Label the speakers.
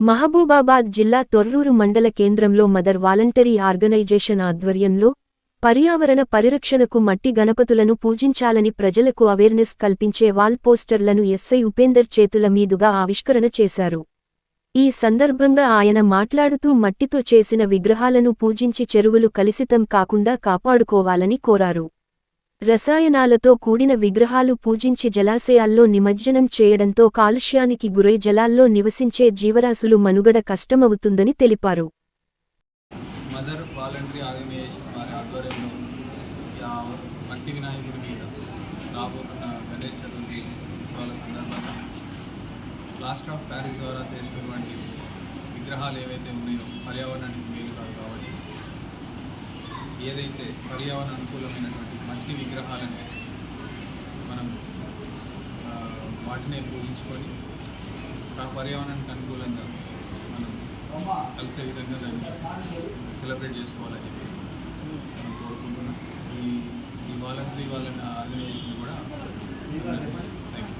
Speaker 1: మహబూబాబాద్ జిల్లా తొర్రూరు మండల కేంద్రంలో మదర్ వాలంటరీ ఆర్గనైజేషన్ ఆధ్వర్యంలో పర్యావరణ పరిరక్షణకు మట్టి గణపతులను పూజించాలని ప్రజలకు అవేర్నెస్ కల్పించే వాల్ పోస్టర్లను ఎస్ఐ ఉపేందర్ చేతుల మీదుగా ఆవిష్కరణ చేశారు. ఈ సందర్భంగా ఆయన మాట్లాడుతూ మట్టితో చేసిన విగ్రహాలను పూజించి చెరువులు కలుషితం కాకుండా కాపాడుకోవాలని కోరారు. రసాయనాలతో కూడిన విగ్రహాలు పూజించి జలాశయాల్లో నిమజ్జనం చేయడంతో కాలుష్యానికి గురై జలాల్లో నివసించే జీవరాశులు మనుగడ కష్టమవుతుందని తెలిపారు.
Speaker 2: మదర్ వాలంటరీ ఆర్గనైజేషన్ వారి ఆధ్వర్యంలో మట్టి వినాయకుడి మీద రాబోతున్న గణేష్ చతుర్థి ఉత్సవాల సందర్భంగా ప్లాస్టర్ ఆఫ్ ప్యారిస్ ద్వారా చేసినటువంటి విగ్రహాలు ఏవైతే ఉన్నాయో పర్యావరణానికి మేలు ఏదైతే పర్యావరణ అనుకూలమైనటువంటి మట్టి విగ్రహాలని మనం వాటినే పూజించుకొని ఆ పర్యావరణానికి అనుకూలంగా మనం కలిసే విధంగా దాన్ని సెలబ్రేట్ చేసుకోవాలని చెప్పి మనం కోరుకుంటున్నాం. ఈ ఈ వాలంటరీ వాళ్ళ ఆర్గనైజేషన్ కూడా థ్యాంక్ యూ